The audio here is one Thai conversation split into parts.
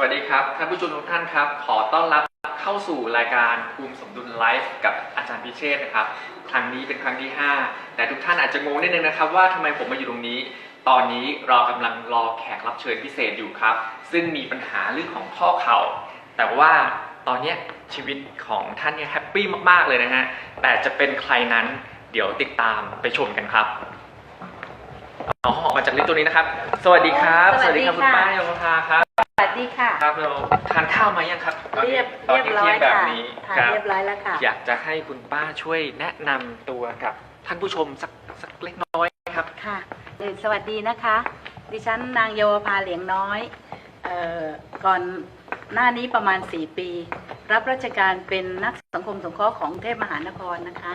วัสดีครับท่านผู้ชมทุกท่านครับ ขอต้อนรับเข้าสู่รายการภูมิสมดุลไลฟ์กับอาจารย์พิเชษฐ์นะครับครั้งนี้เป็นครั้งที่ 5 แต่ทุกท่านอาจจะงงนิดนึงนะครับ ว่าทำไมผมมาอยู่ตรงนี้ ตอนนี้เรากำลังรอแขกรับเชิญพิเศษอยู่ครับ ซึ่งมีปัญหาเรื่องของข้อเข่าแต่ว่าตอนเนี้ยชีวิตของท่านเนี่ยแฮปปี้มากๆเลยนะฮะแต่จะเป็นใครนั้นเดี๋ยวติดตามไปชมกันครับอ๋อออกมาจากลิฟต์ตัวนี้นะครับ สวัสดีครับ สวัสดีครับคุณค่ะป้ายมพาครับส วัสดีค่ะ ครับเราทานข้าวมายังครับตอนเรีนี้ยบตอนเรียบที่ร้อเที่ยยงแบบค่ะนี้ทานครับเรียบร้อยแล้วค่ะ อยากจะให้คุณป้าช่วยแนะนำตัวกับท่านผู้ชมสักสักเล็กน้อยครับค่ะเอ่อสวัสดีนะคะ ดิฉันนางเยาวภาเหลียงน้อยเอ่อก่อนหน้านี้ประมาณ 4 ปี รับราชการเป็นนักสังคมสงเคราะห์ของกรุงเทพมหานครนะคะ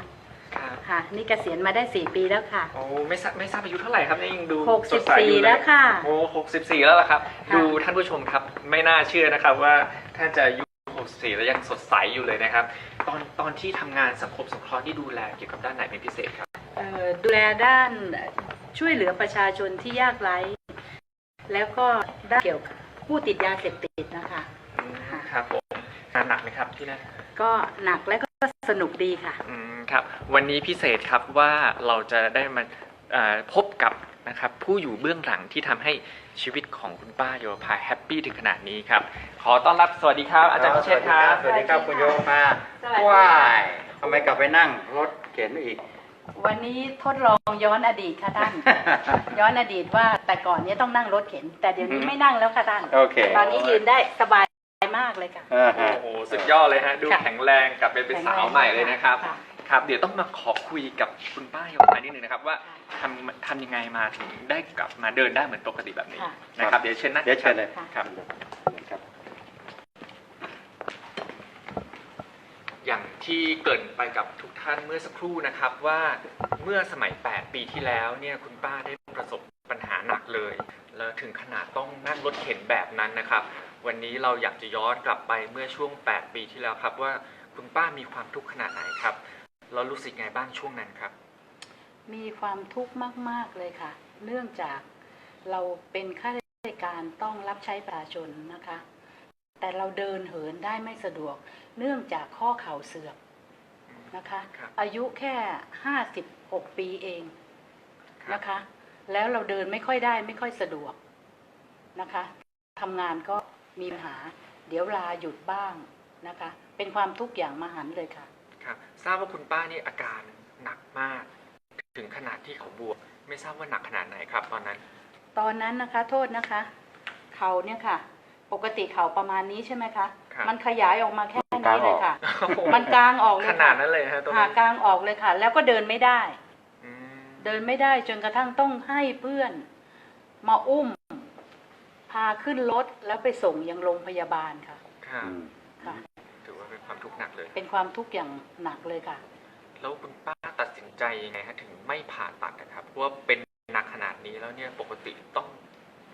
ครับค่ะ นี่เกษียณมาได้ 4 ปีแล้วค่ะ โอ้ไม่ทราบไม่ทราบอายุเท่าไหร่ครับนี่ยังดูสดใสอยู่64เยแล้วค่ะ โอ้หกสิบสี่แล้วล่ะครับ ค่ะ ดูท่านผู้ชมครับไม่น่าเชื่อนะครับว่าท่านจะอายุหกสี่แล้วยังสดใสอยู่เลยนะครับ ตอนตอนที่ทำงานสังคมสงเคราะห์นี่ดูแลเกี่ยวกับด้านไหนเป็นพิเศษครับ เอ่อดูแลด้านช่วยเหลือประชาชนที่ยากไร้แล้วก็ด้านเกี่ยวกับผู้ติดยาเสพติดนะคะค่ะ ครับผมงานหนักไหมครับที่นั่น ก็หนักและก็ สนุกดีค่ะ อืมครับ วันนี้พิเศษครับว่าเราจะได้มาเอ่อพบกับนะครับผู้อยู่เบื้องหลังที่ทำให้ชีวิตของคุณป้าโยภาแฮปปี้ถึงขนาดนี้ครับ ขอต้อนรับสวัสดีครับ อาจารย์พิเชษฐ์ครับ สวัสดีครับคุณโยมมาสวัสดีค่ะ ว้ายทำไมกลับไปนั่งรถเข็นอีก วันนี้ทดลองย้อนอดีตค่ะท่าน ย้อนอดีตว่าแต่ก่อนเนี้ต้องนั่งรถเข็น แต่เดี๋ยวนี้อืม ไม่นั่งแล้วค่ะท่าน โอเค ตอนนี้ยืนได้สบาย มากเลยค่ะ อ่าโอ้ฮะ โหสุดยอดเลยฮะ ดูค่ะ แข็งแรงกลับเป็นเป็นสาวใหม่เลยนะครับค่ะครับ เดี๋ยวต้องมาขอคุยกับคุณป้าโยภานิดนึงนะครับ ว่าทำทำยังไงมาถึงได้กลับมาเดินได้เหมือนปกติแบบนี้ค่ะ นะครับ เดี๋ยวเชิญนะเดี๋ยวเชิญเลยค่ะครับ ครับ อย่างที่เกริ่นไปกับทุกท่านเมื่อสักครู่นะครับว่าเมื่อสมัย 8 ปีที่แล้วเนี่ยคุณป้าได้ประสบปัญหาหนักเลย แล้วถึงขนาดต้องนั่งรถเข็นแบบนั้นนะครับ วันนี้เราอยากจะย้อนกลับไปเมื่อช่วง 8 ปีที่แล้วครับ ว่าคุณป้ามีความทุกข์ขนาดไหนครับแล้วรู้สึกไงบ้างช่วงนั้นครับ มีความทุกข์มาก ๆ เลยค่ะ เนื่องจากเราเป็นข้าราชการต้องรับใช้ประชาชนนะคะ แต่เราเดินเหินได้ไม่สะดวก เนื่องจากข้อเข่าเสื่อมนะคะครับอายุแค่ห้าสิบหกปีเองนะคะ แล้วเราเดินไม่ค่อยได้ไม่ค่อยสะดวกนะคะทำงานก็ มีปัญหา เดี๋ยวลาหยุดบ้างนะคะ เป็นความทุกข์อย่างมหันต์เลยค่ะ ครับทราบว่าคุณป้านี่อาการหนักมาก ถึงขนาดที่เขาบวมไม่ทราบว่าหนักขนาดไหนครับ ตอนนั้น ตอนนั้นนะคะโทษนะคะ เขาเนี่ยค่ะ ปกติเขาประมาณนี้ใช่ไหมคะ ครับ มันขยายออกมาแค่นี้เลยค่ะ มันกลางออกเลยขค่ะนาดนั้นเลยฮะตรงหานั้นกลางออกเลยค่ะ แล้วก็เดินไม่ได้ อืม เดินไม่ได้จนกระทั่งต้องให้เพื่อน มาอุ้มพาขึ้นรถแล้วไปส่งยังโรงพยาบาลค่ะครับอืมค่ะ ถือว่าเป็นความทุกข์หนักเลย เป็นความทุกข์อย่างหนักเลยค่ะ แล้วคุณป้าตัดสินใจยังไงฮะถึงไม่ผ่าตัดนะครับเพราะว่าเป็นหนักขนาดนี้แล้วเนี่ยปกติต้อง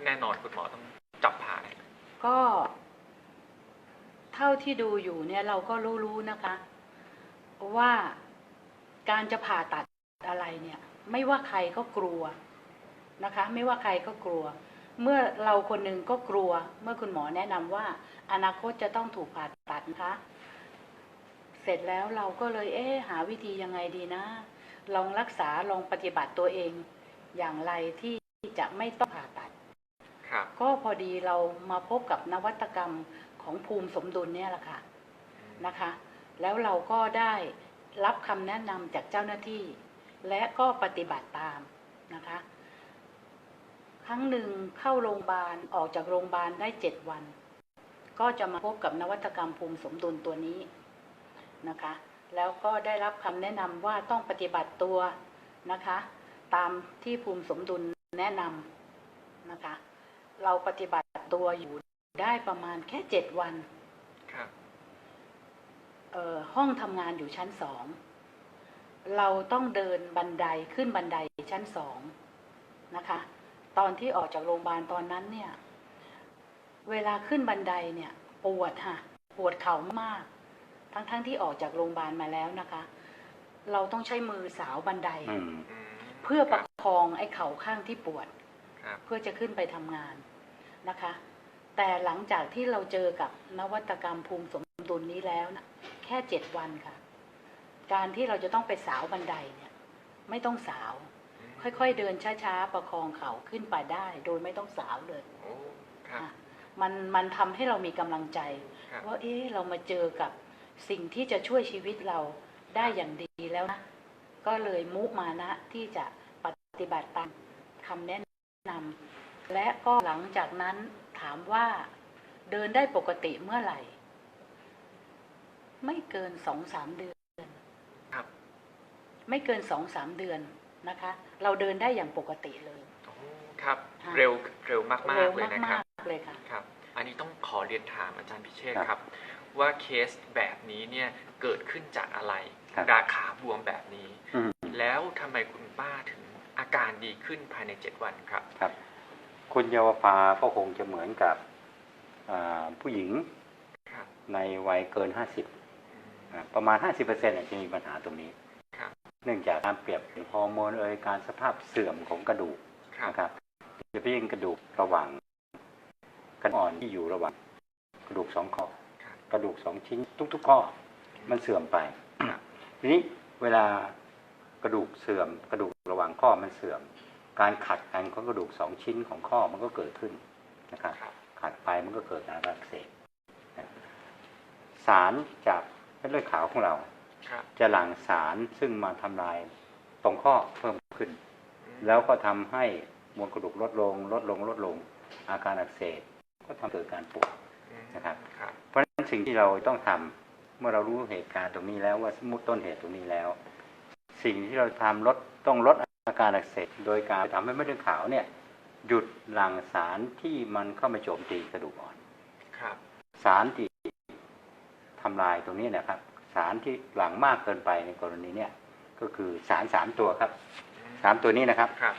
แน่นอนคุณหมอต้องจับผ่าเนี่ยก็ เท่าที่ดูอยู่เนี่ยเราก็รู้ๆนะคะ ว่าการจะผ่าตัดอะไรเนี่ย ไม่ว่าใครก็กลัวนะคะ ไม่ว่าใครก็กลัว เมื่อเราคนหนึ่งก็กลัว เมื่อคุณหมอแนะนำว่า อนาคตจะต้องถูกผ่าตัดนะคะ เสร็จแล้วเราก็เลย เอ๊ะหาวิธียังไงดีนะ ลองรักษาลองปฏิบัติตัวเอง อย่างไรที่จะไม่ต้องผ่าตัดครับก็พอดีเรามาพบกับนวัตกรรมของภูมิสมดุลเนี่ยแหละค่ะนะคะ แล้วเราก็ได้รับคำแนะนำจากเจ้าหน้าที่ และก็ปฏิบัติตามนะคะค รั้งหนึ่งเข้าโรงพยาบาลออกจากโรงพยาบาลได้เจ็ดวัน ก็จะมาพบกับนวัตกรรมภูมิสมดุลตัวนี้นะคะ แล้วก็ได้รับคำแนะนำว่าต้องปฏิบัติตัวนะคะ ตามที่ภูมิสมดุลแนะนำนะคะ เราปฏิบัติตัวอยู่ได้ประมาณแค่เจ็ดวันครับเอ่อห้องทำงานอยู่ชั้นสอง เราต้องเดินบันไดขึ้นบันไดชั้นสองนะคะ ตอนที่ออกจากโรงพยาบาลตอนนั้นเนี่ย เวลาขึ้นบันไดเนี่ย ปวดค่ะ ปวดเข่ามาก ทั้งๆทที่ออกจากโรงพยาบาลมาแล้วนะคะ เราต้องใช้มือสาวบันไดอืมอืม เพื่อประคองไอ้เข่าข้างที่ปวด ครับ เพื่อจะขึ้นไปทำงานนะคะ แต่หลังจากที่เราเจอกับนวัตกรรมภูมิสมดุลนี้แล้วนะแค่เจ็ดวันค่ะ การที่เราจะต้องไปสาวบันไดเนี่ย ไม่ต้องสาว ค่อย ๆ เดินช้าๆประคองเขาขึ้นไปได้ โดยไม่ต้องสาวเลยโอ้ครับอะมันมันทำให้เรามีกำลังใจ ครับ ว่าเอ๊ะเรามาเจอกับสิ่งที่จะช่วยชีวิตเราได้อย่างดีแล้วนะ ก็เลยมุมานะที่จะปฏิบัติตามคำแนะนำและก็หลังจากนั้นถามว่าเดินได้ปกติเมื่อไหร่ ไม่เกินสองสามเดือน ครับ ไม่เกินสองสามเดือน นะคะ เราเดินได้อย่างปกติเลยโอ้ครับ ค่ะ เร็วเร็วมากเร็วๆเลยนะครับมากๆเลยค่ะ ครับ อันนี้ต้องขอเรียนถามอาจารย์พิเชษครับครับ ว่าเคสแบบนี้เนี่ยเกิดขึ้นจากอะไร ครับราคาบวมแบบนี้ อืม แล้วทำไมคุณป้าถึงอาการดีขึ้นภายใน 7 วันครับ ครับคุณเยาวภาก็คงจะเหมือนกับอ่าผู้หญิงครับในวัยเกิน 50อืมอ่าประมาณ 50%เนี่ยจะมีปัญหาตรงนี้ครับ เนื่องจากการเปรียบฮอร์โมนเอ่ยการสภาพเสื่อมของกระดูกครับนะครับจะเป็นกระดูกระหว่างกระดูกอ่อนที่อยู่ระหว่างกระดูกสองข้อครับกระดูกสองชิ้นทุกๆข้อมันเสื่อมไปครับทีนี้เวลากระดูกเสื่อม กระดูกระหว่างข้อมันเสื่อม การขัดกันของกระดูกสองชิ้นของข้อมันก็เกิดขึ้นนะครับครับขัดไปมันก็เกิดการอักเสบนะสารจากเม็ดเลือดขาวของเราครับ จะหลั่งสารซึ่งมาทำลายตรงข้อเพิ่มขึ้นอืมแล้วก็ทำให้มวลกระดูกลดลง ลดลงลดลง อาการอักเสบก็ทำให้เกิดการปวดอืมนะครับครับ เพราะฉะนั้นสิ่งที่เราต้องทำเมื่อเรารู้เหตุการณ์ตรงนี้แล้วว่าสมมติต้นเหตุตรงนี้แล้ว สิ่งที่เราทำลดต้องลดอาการอักเสบโดยการทำให้เม็ดเลือดขาวเนี่ยหยุดหลั่งสารที่มันเข้ามาโจมตีกระดูกอ่อน ครับ สารที่ทำลายตรงนี้นะครับ สารที่หลั่งมากเกินไปในกรณีเนี่ยก็คือสารสามตัวครับอืมสามตัวนี้นะครับครับ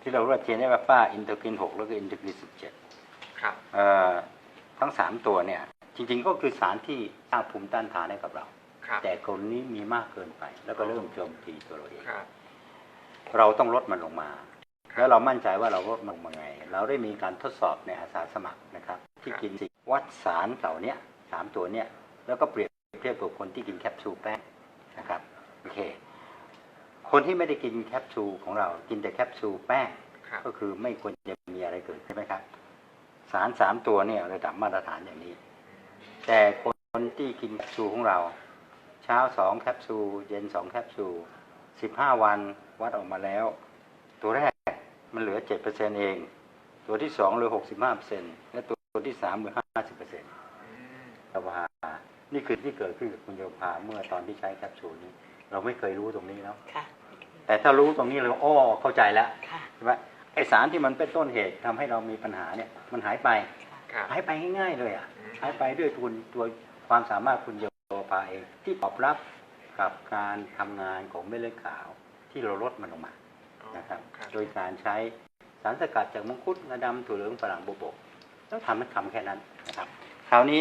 ที่เราเรียกเทนเนฟฟ้าอินเตอร์กินหกแล้วก็อินเตอร์กินสิบเจ็ดครับเอ่อทั้งสามตัวเนี่ย จริง ๆ ก็คือสารที่สร้างภูมิต้านทานให้กับเราครับแต่กรณีนี้มีมากเกินไป แล้วก็เริ่มโจมตีตัวเราเองครับเราต้องลดมันลงมาครับแล้วเรามั่นใจว่าเราลดมันลงมาไง เราได้มีการทดสอบในอาสาสมัครนะครับ ที่ครับกินสิวัดสารเหล่าเนี้ยสามตัวเนี้ย แล้วก็เปรียบเทียบกับคนที่กินแคปซูลแป้งนะครับโอเค คนที่ไม่ได้กินแคปซูลของเรา กินแต่แคปซูลแป้งครับก็คือไม่ควรจะมีอะไรเกิดขึ้นไหมครับ สารสามตัวเนี่ยระดับมาตรฐานอย่างนี้ แต่คนที่กินแคปซูลของเรา เช้าสองแคปซูลเย็นสองแคปซูลสิบห้าวันวัดออกมาแล้ว ตัวแรกมันเหลือเจ็ดเปอร์เซ็นเอง ตัวที่สองเหลือหกสิบห้าเปอร์เซ็นและตัวที่สามเหลือห้าสิบเปอร์เซ็นต์อืมโยภา นี่คือที่เกิดขึ้นกับคุณโยภาเมื่อตอนที่ใช้แคปซูลนี้ เราไม่เคยรู้ตรงนี้แล้วค่ะแต่ถ้ารู้ตรงนี้เราอ้อเข้าใจแล้วค่ะใช่ไหมไอสารที่มันเป็นต้นเหตุทำให้เรามีปัญหาเนี่ย มันหายไปครับหายไปง่ายๆเลยอะอืมหายไปด้วยทุนตัวความสามารถคุณโยภาเองที่ตอบรับกับการทำงานของเม็ดเลือดขาวที่เราลดมันลงมาอ๋อนะครับครับ โดยการใช้สารสกัดจากมังคุดงาดำถั่วเหลืองฝรั่งโบวบกแล้วทำมันทำแค่นั้นนะครับ คราวนี้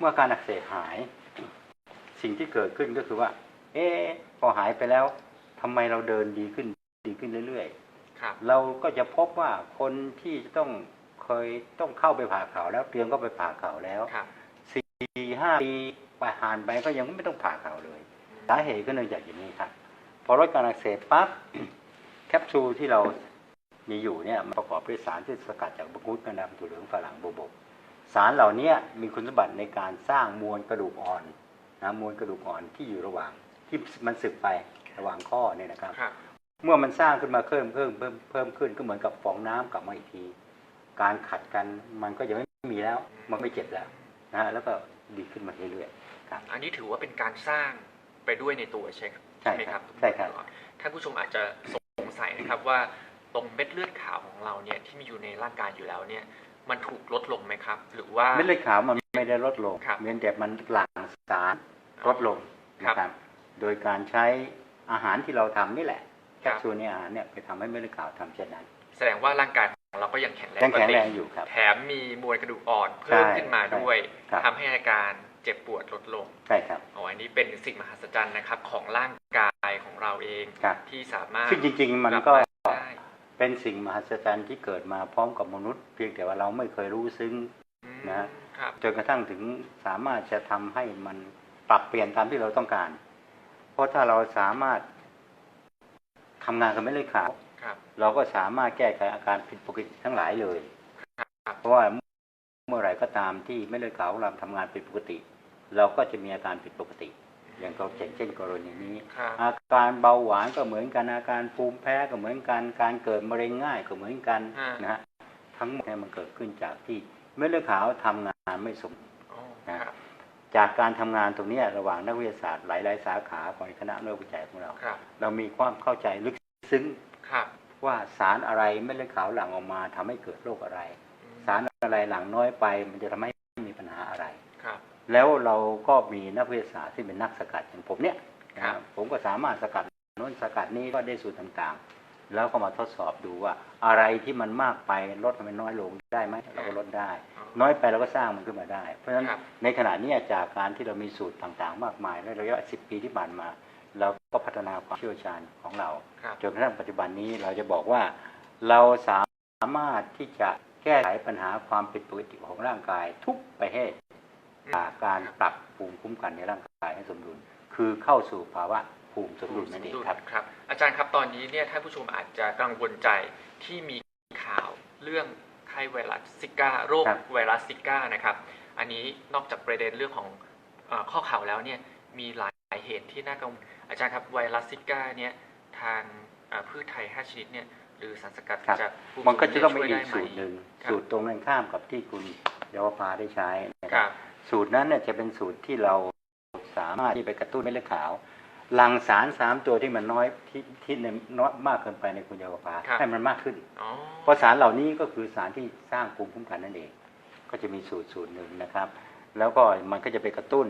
เมื่อการอักเสบหาย สิ่งที่เกิดขึ้นก็คือว่า เอ๊ะพอหายไปแล้วทำไมเราเดินดีขึ้นดีขึ้นเรื่อยๆครับเราก็จะพบว่าคนที่จะต้องเคยต้องเข้าไปผ่าเขาแล้วเตรียมก็ไปผ่าเขาแล้วครับสี่ห้าปีไปผ่านไปก็ยังไม่ต้องผ่าเขาเลยสาเหตุก็เนื่องจากอย่างนี้ครับพอลดการอักเสบปั๊บแคปซูลที่เรามีอยู่เนี่ยมันประกอบด้วยสารที่สกัดจากบังคุดกระดำถั่วเหลืองฝรั่งโบวบก สารเหล่านี้มีคุณสมบัติในการสร้างมวลกระดูกอ่อนนะมวลกระดูกอ่อนที่อยู่ระหว่างที่มันสึกไประหว่างข้อเนี่ยนะครับครับเมื่อมันสร้างขึ้นมาเพิ่มเพิ่มเพิ่มเพิ่มขึ้นก็เหมือนกับฟองน้ำกลับมาอีกที การขัดกันมันก็จะไม่มีแล้ว มันไม่เจ็บแล้วนะฮะแล้วก็ดีขึ้นมาเรื่อยๆครับอันนี้ถือว่าเป็นการสร้างไปด้วยในตัวใช่ใช่ไหมคครัรับบใช่ครับท่านผู้ชมอาจจะสงสัยนะครับว่าตรงเม็ดเลือดขาวของเราเนี่ยที่มีอยู่ในร่างกายอยู่แล้วเนี่ย มันถูกลดลงไหมครับ หรือว่าเม็ดเลือดขาวมันไม่ได้ลดลงครับเพียงแต่มันหลั่งสารลดลงครับนะครับ โดยการใช้อาหารที่เราทำนี่แหละแคครัปบซูลเนี่ยอาหารเนี่ยไปทำให้เม็ดเลือดขาวทำเช่นนั้น แสดงว่าร่างกายของเราก็ยังแข็งแรงยังแข็งปกติแรงอยู่ครับ แถมมีมวลกระดูกอ่อนเพิ่มใช่ขึ้นมาด้วยครับทำให้อาการเจ็บปวดลดลง ใช่ครับอ๋ออันนี้เป็นสิ่งมหัศจรรย์นะครับของร่างกายของเราเองครับที่สามารถซึ่งจริง ๆ มันลับก็ได้ เป็นสิ่งมหัศจรรย์ที่เกิดมาพร้อมกับมนุษย์ เพียงแต่ว่าเราไม่เคยรู้ซึ้งอืมนะครับจนกระทั่งถึงสามารถจะทำให้มันปรับเปลี่ยนตามที่เราต้องการ เพราะถ้าเราสามารถทำงานกับเม็ดเลือดขาวครับเราก็สามารถแก้ไขอาการผิดปกติทั้งหลายเลยครับเพราะว่าเมื่อไหร่ก็ตามที่เม็ดเลือดขาวของเราทำงานผิดปกติ เราก็จะมีอาการผิดปกติ อย่างเราเช่นกรณีนี้ครับอาการเบาหวานก็เหมือนกันอาการภูมิแพ้ก็เหมือนกันการเกิดมะเร็งง่ายก็เหมือนกันอ่านนะฮะทั้งหมดเนี่ยมันเกิดขึ้นจากที่เม็ดเลือดขาวทำงานไม่สมอ๋อนะครับจากการทำงานตรงเนี้ยระหว่างนักวิทยาศาสตร์หลายๆสาขาของคณะนักวิจัยของเราครับเรามีความเข้าใจลึกซึ้งครับว่าสารอะไรเม็ดเลือดขาวหลั่งออกมาทำให้เกิดโรคอะไรอืมสารอะไรหลั่งน้อยไป มันจะทำให้มีปัญหาอะไรครับ แล้วเราก็มีนักวิทยาศาสตร์ที่เป็นนักสกัดอย่างผมเนี่ยนะครัฮะบผมก็สามารถสกัดโน้นสกัดนี้ก็ได้สูตรต่างๆ แล้วก็มาทดสอบดูว่าอะไรที่มันมากไปลดให้มันน้อยลงได้ไหมเราก็ลดได้อ๋อน้อยไปเราก็สร้างมันขึ้นมาได้ เพราะฉะนั้นครับในขณะเนี้ยจากการที่เรามีสูตรต่างๆ มากมายในระยะ 10 ปีที่ผ่านมาเราก็พัฒนาความเชี่ยวชาญของเราครับจนกระทั่งปัจจุบันนี้เราจะบอกว่าเราสามารถที่จะแก้ไขปัญหาความผิดปกติของร่างกายทุกประเภทจา กการปรับภูมิคุ้มกันในร่างกายให้สมดุล คือเข้าสู่ภาวะภูมิสมดุลนั่นเองครับครับ อาจารย์ครับตอนนี้เนี่ยท่านผู้ชมอาจจะกังวลใจที่มีข่าวเรื่องไข้ไวรัสซิก้าโรคครับไวรัสซิก้านะครับ อันนี้นอกจากประเด็นเรื่องของเออข้อข่าวแล้วเนี่ยมีหลายเหตุที่น่ากังวลอาจารย์ครับไวรัสซิก้าเนี่ยทางเอ่อพืชไทย 5 ชนิดเนี่ยหรือสารสกัดครับจากภูมันก็จะต้องมีช่วยอีได้กไหมสูตรหนึ่งครับสูตรตรงกันข้ามกับที่คุณเยาวภาได้ใช้นะคครัรับบ สูตรนั้นเนี่ยจะเป็นสูตรที่เราสามารถที่ไปกระตุ้นเม็ดเลือดขาวหลั่งสารสามตัวที่มันน้อยที่ที่ในน้อยมากเกินไปในคุณเยาวภาครับให้มันมากขึ้นอ๋อเพราะสารเหล่านี้ก็คือสารที่สร้างภูมิคุ้มกันนั่นเอง ก็จะมีสูตรสูตรหนึ่งนะครับ แล้วก็มันก็จะไปกระตุ้น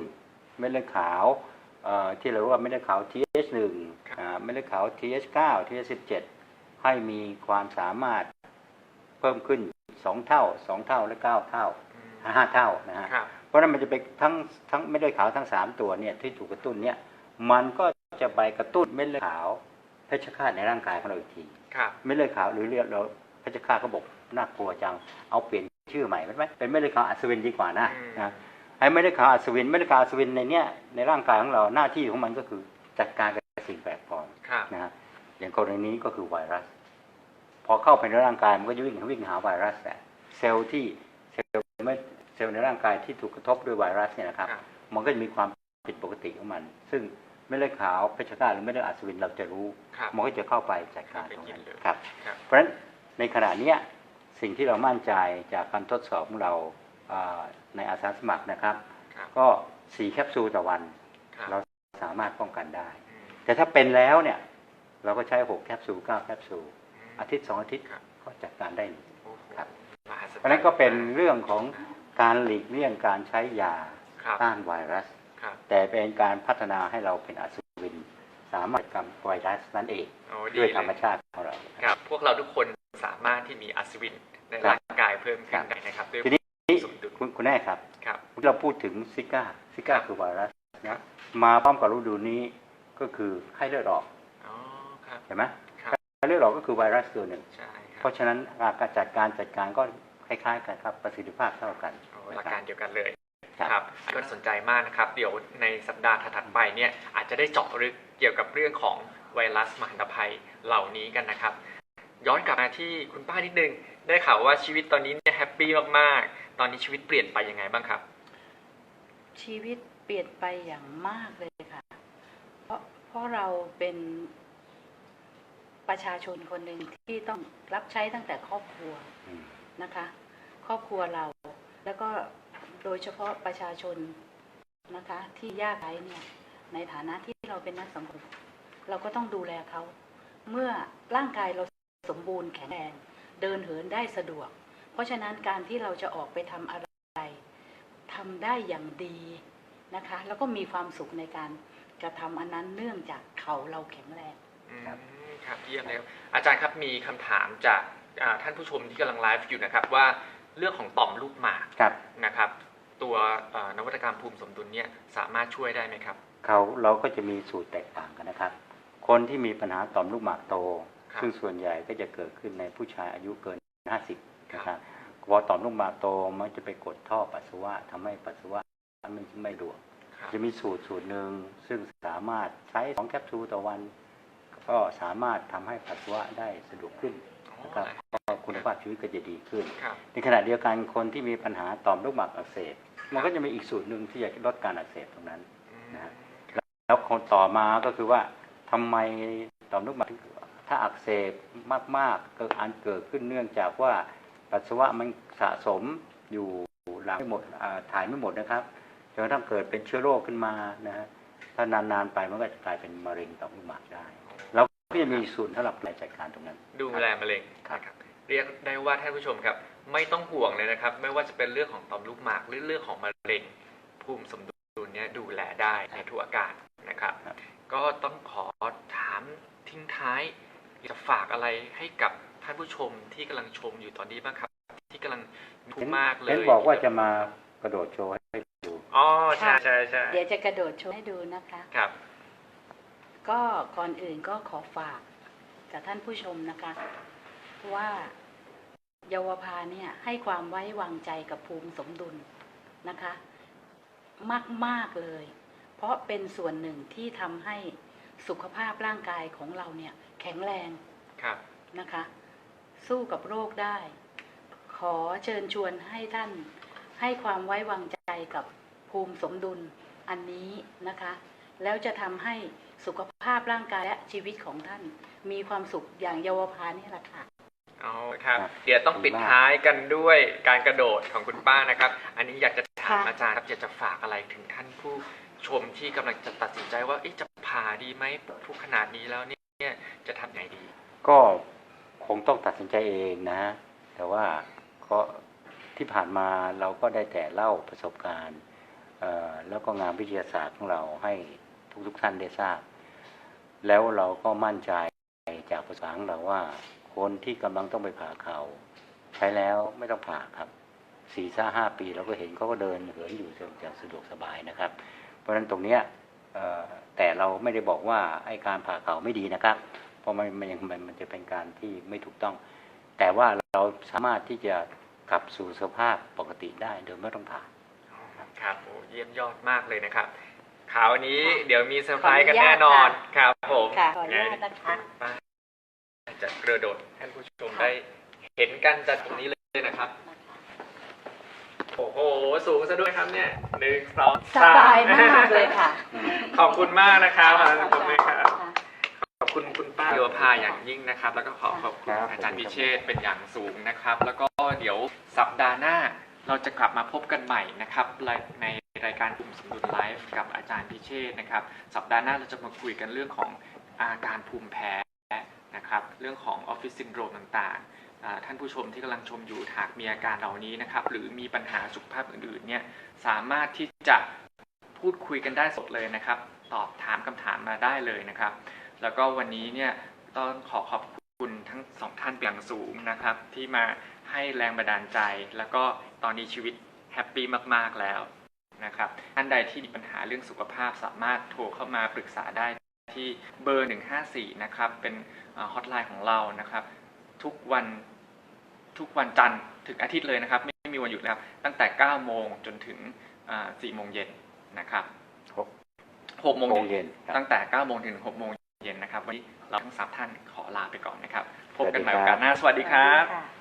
เม็ดเลือดขาวเอ่อที่เราเรียกว่าเม็ดเลือดขาว TH1 อ่าเม็ดเลือดขาว TH9 TH17 ให้มีความสามารถเพิ่มขึ้น2เท่า2เท่าและ9เท่าอืม5เท่านะฮะครับ เพราะฉะนั้นมันจะไปทั้งทั้งเม็ดเลือดขาวทั้ง3ตัวเนี่ยที่ถูกกระตุ้นเนี่ยมันก็จะไปกระตุ้นเม็ดเลือดขาวเพชฌฆาตในร่างกายของเราอีกทีครับเม็ดเลือดขาวหรือเลือดเราเพชฌฆาตก็บอกน่ากลัวจังเอาเปลี่ยนชื่อใหม่ไหมเป็นเม็ดเลือดขาวอัศวินดีกว่านะอืมนะไอ้เม็ดเลือดขาวอัศวินเม็ดเลือดขาวอัศวินในเนี้ยในร่างกายของเราหน้าที่ของมันก็คือจัดการกับสิ่งแปลกปลอมครับนะฮะอย่างกรณีนี้ก็คือไวรัส พอเข้าไปในร่างกายมันก็จะวิ่งวิ่งหาไวรัสแหละเซลล์ที่เซลล์ไม่เซลล์ในร่างกายที่ถูกกระทบด้วยไวรัสเนี่ยนะครับครับมันก็จะมีความผิดปกติของมัน ซึ่งเม็ดเลือดขาวเพชฌฆาตหรือเม็ดเลือดอัศวินเราจะรู้ครับมันก็จะเข้าไปจัดการตรงเข้าไปกินั้นนเลยครับครับ เพราะฉะนั้นในขณะเนี้ยสิ่งที่เรามั่นใจจากการทดสอบของเราอ่าในอาสาสมัครนะครับครับ ก็สี่แคปซูลต่อวันครับเราสามารถป้องกันได้อืมแต่ถ้าเป็นแล้วเนี่ยเราก็ใช้หกแคปซูลเก้าแคปซูลอืมอาทิตย์สองอาทิตย์ครับก็จัดการได้โอ้โหครับมหัศจรรย์เพราะฉะนั้นก็เป็นเรื่องของ การหลีกเลี่ยงการใช้ยาครับต้านไวรัสครับแต่เป็นการพัฒนาให้เราเป็นอัศวิน สามารถกำไวรัสนั่นเองโอ้ด้วยเลธรรมชาติของเราครับ พวกเราทุกคนสามารถที่มีอัศวินในครับร่างกายเพิ่มครัขึ้นบได้นะครับด้วยทีนี้สมดุลคุณคุณแน่ครับครับ เราพูดถึงซิก้าซิก้าครับคือไวรัสครันะบมาพร้อมกับฤดูนี้ก็คือไข้เลือดออกอ๋อครับเห็นไหมครับไข้เลือดออกก็คือไวรัสตัวหนึ่งใช่คเพรับราะฉะนั้นการจัดการจัดการก็ คล้ายๆกันครับประสิทธิภาพเท่ากันโอ้นะหลักคการัรบเดียวกันเลยครับครับก็สนใจมากนะครับ เดี๋ยวในสัปดาห์ถัดๆไปเนี่ยอาจจะได้เจาะลึกเกี่ยวกับเรื่องของไวรัสมหันตภัยเหล่านี้กันนะครับ ย้อนกลับมาที่คุณป้านิดนึง ได้ข่าวว่าชีวิตตอนนี้เนี่ยแฮปปี้มากๆ ตอนนี้ชีวิตเปลี่ยนไปยังไงบ้างครับ ชีวิตเปลี่ยนไปอย่างมากเลยค่ะ เพราะเพราะเราเป็นประชาชนคนหนึ่งที่ต้องรับใช้ตั้งแต่ครอบครัวอืมนะคะ ครอบครัวเรา แล้วก็โดยเฉพาะประชาชนนะคะ ที่ยากไร้เนี่ยในฐานะที่เราเป็นนักสังคมเราก็ต้องดูแลเขาเมื่อร่างกายเราสมบูรณ์แข็งแรงเดินเหินได้สะดวก เพราะฉะนั้นการที่เราจะออกไปทำอะไรทำได้อย่างดีนะคะ แล้วก็มีความสุขในการกระทำอันนั้นเนื่องจากเขาเราแข็งแรงครับครับเยี่ยมเลยครับอาจารย์ครับมีคำถามจากท่านผู้ชมที่กำลังไลฟ์อยู่นะครับว่า เรื่องของต่อมลูกหมากครับนะครับ ตัวเอ่อนวัตกรรมภูมิสมดุลเนี่ยสามารถช่วยได้ไหมครับเขาเราก็จะมีสูตรแตกต่างกันนะครับ คนที่มีปัญหาต่อมลูกหมากโตครับซึ่งส่วนใหญ่ก็จะเกิดขึ้นในผู้ชายอายุเกิน 50นะครับพอต่อมลูกหมากโตมันจะไปกดท่อปัสสาวะทำให้ปัสสาวะมันไม่ดวกครับจะมีสูตรสูตรหนึ่งซึ่งสามารถใช้สองแคปซูลต่อวัน ก็สามารถทำให้ปัสสาวะได้สะดวกขึ้นอ๋อ นะครับก็คุณภาพชีวิตก็จะดีขึ้นครับในขณะเดียวกันคนที่มีปัญหาต่อมลูกหมากอักเสบมันก็จะมีอีกสูตรหนึ่งที่จะลดการอักเสบตรงนั้นอืมนะฮะแล้วคนต่อมาก็คือว่าทำไมต่อมลูกหมากถึงถ้าอักเสบมากๆก็อันเกิดขึ้นเนื่องจากว่าปัสสาวะมันสะสมอยู่หลังไม่หมดอ่าถ่ายไม่หมดนะครับจนกระทั่งเกิดเป็นเชื้อโรคขึ้นมานะฮะถ้านานๆไปมันก็จะกลายเป็นมะเร็งต่อมลูกหมากได้เรา ก็จะมีศูนย์สำหรับจัดการตรงนั้น ดูแลมะเร็งครับนะครับ เรียกได้ว่าท่านผู้ชมครับ ไม่ต้องห่วงเลยนะครับ ไม่ว่าจะเป็นเรื่องของต่อมลูกหมากหรือเรื่องของมะเร็ง ภูมิสมดุลเนี้ยดูแลได้ในทุกอาการนะครับ ครับ ก็ต้องขอถามทิ้งท้ายอยากจะฝากอะไรให้กับท่านผู้ชมที่กำลังชมอยู่ตอนนี้บ้างครับ ที่กำลังมีทุกข์มากเลยเห็นบอกว่าจะมากระโดดโชว์ให้ดูอ๋อใช่ใช่ใช่เดี๋ยวจะกระโดดโชว์ให้ดูนะคะ ครับ ก็ก่อนอื่นก็ขอฝากกับท่านผู้ชมนะคะ ว่าเยาวภาเนี่ยให้ความไว้วางใจกับภูมิสมดุลนะคะ มาก ๆ เลย เพราะเป็นส่วนหนึ่งที่ทำให้สุขภาพร่างกายของเราเนี่ยแข็งแรงครับนะคะ สู้กับโรคได้ ขอเชิญชวนให้ท่านให้ความไว้วางใจกับภูมิสมดุลอันนี้นะคะ แล้วจะทำให้ สุขภาพร่างกายและชีวิตของท่าน มีความสุขอย่างเยาวภานี่แหละค่ะเอาครับครับ เดี๋ยวต้องปิดท้ายกันด้วยการกระโดดของคุณป้านะครับ อันนี้อยากจะถามค่ะอาจารย์ครับอยากจะฝากอะไรถึงท่านผู้ชมที่กำลังจะตัดสินใจว่าเอ๊ะจะผ่าดีไหมทุกขนาดนี้แล้วเนี่ยจะทำไงดี ก็คงต้องตัดสินใจเองนะ แต่ว่าก็ที่ผ่านมาเราก็ได้แต่เล่าประสบการณ์เอ่อแล้วก็งานวิทยาศาสตร์ของเราให้ ทุกๆท่านได้ทราบ แล้วเราก็มั่นใจจากประสบกาของเราว่า คนที่กำลังต้องไปผ่าเขาใช้แล้วไม่ต้องผ่าครับสี่ห้าห้าปีเราก็เห็นเขาก็เดินเหินอยู่อย่างสะดวกสบายนะครับ เพราะฉะนั้นตรงเนี้ยแต่เราไม่ได้บอกว่าไอ้การผ่าเขาไม่ดีนะครับ เพราะมันมันยังมันมันจะเป็นการที่ไม่ถูกต้อง แต่ว่าเราสามารถที่จะกลับสู่สภาพปกติได้โดยไม่ต้องผ่าครับโอ้เยี่ยมยอดมากเลยนะครับ ข่าวนี้ค่ะเดี๋ยวมีเซอร์ไพรส์กันขออนุญาแน่ตนอนค่ะ ครับผมค่ะขออนุญาตนะคะป้าจะกระโดดให้ท่านผู้ชมได้เห็นกันจากตรงนี้เลยนะครับ โอ้โห สูงซะด้วยครับเนี่ยหนึ่งสองสบายมากเลยค่ะขอบคุณมากนะครับขอบคุณเลยครับค่ะขอบคุณคุณป้าโยภาอย่างยิ่งนะครับ แล้วก็ขอขอบคุณครับ อาจารย์พิเชษฐ์เป็นอย่างสูงนะครับ แล้วก็เดี๋ยวสัปดาห์หน้าเราจะกลับมาพบกันใหม่นะครับใน รายการกลุ่มสมดุลไลฟ์กับอาจารย์พิเชษนะครับ สัปดาห์หน้าเราจะมาคุยกันเรื่องของอาการภูมิแพ้นะครับ เรื่องของออฟฟิศซินโดรมต่างๆ ท่านผู้ชมที่กำลังชมอยู่หากมีอาการเหล่านี้นะครับ หรือมีปัญหาสุขภาพอื่นๆเนี่ยสามารถที่จะพูดคุยกันได้สดเลยนะครับ ตอบถามคำถามมาได้เลยนะครับ แล้วก็วันนี้เนี่ยต้องขอขอบคุณทั้งสองท่านเป็นอย่างสูงนะครับ ที่มาให้แรงบันดาลใจ แล้วก็ตอนนี้ชีวิตแฮปปี้มาก ๆ แล้ว นะครับท่านใดที่มีปัญหาเรื่องสุขภาพสามารถโทรเข้ามาปรึกษาได้ที่เบอร์ 154 นะครับ เป็นฮอตไลน์ของเรานะครับ ทุกวันทุกวันจันทร์ถึงอาทิตย์เลยนะครับ ไม่ไม่มีวันหยุดนะครับตั้งแต่ 9 โมงจนถึงอ่า4โมงเย็นนะครับหก6โมงโมงเย็นเย็นครับตั้งแต่ 9 โมงถึง 6 โมงเย็นนะครับ วันนี้เราทั้งสามท่านขอลาไปก่อนนะครับ พบกันใหม่สวัโอสดีครับกาสหน้า สวัสดีครับสวัสดีค่ะ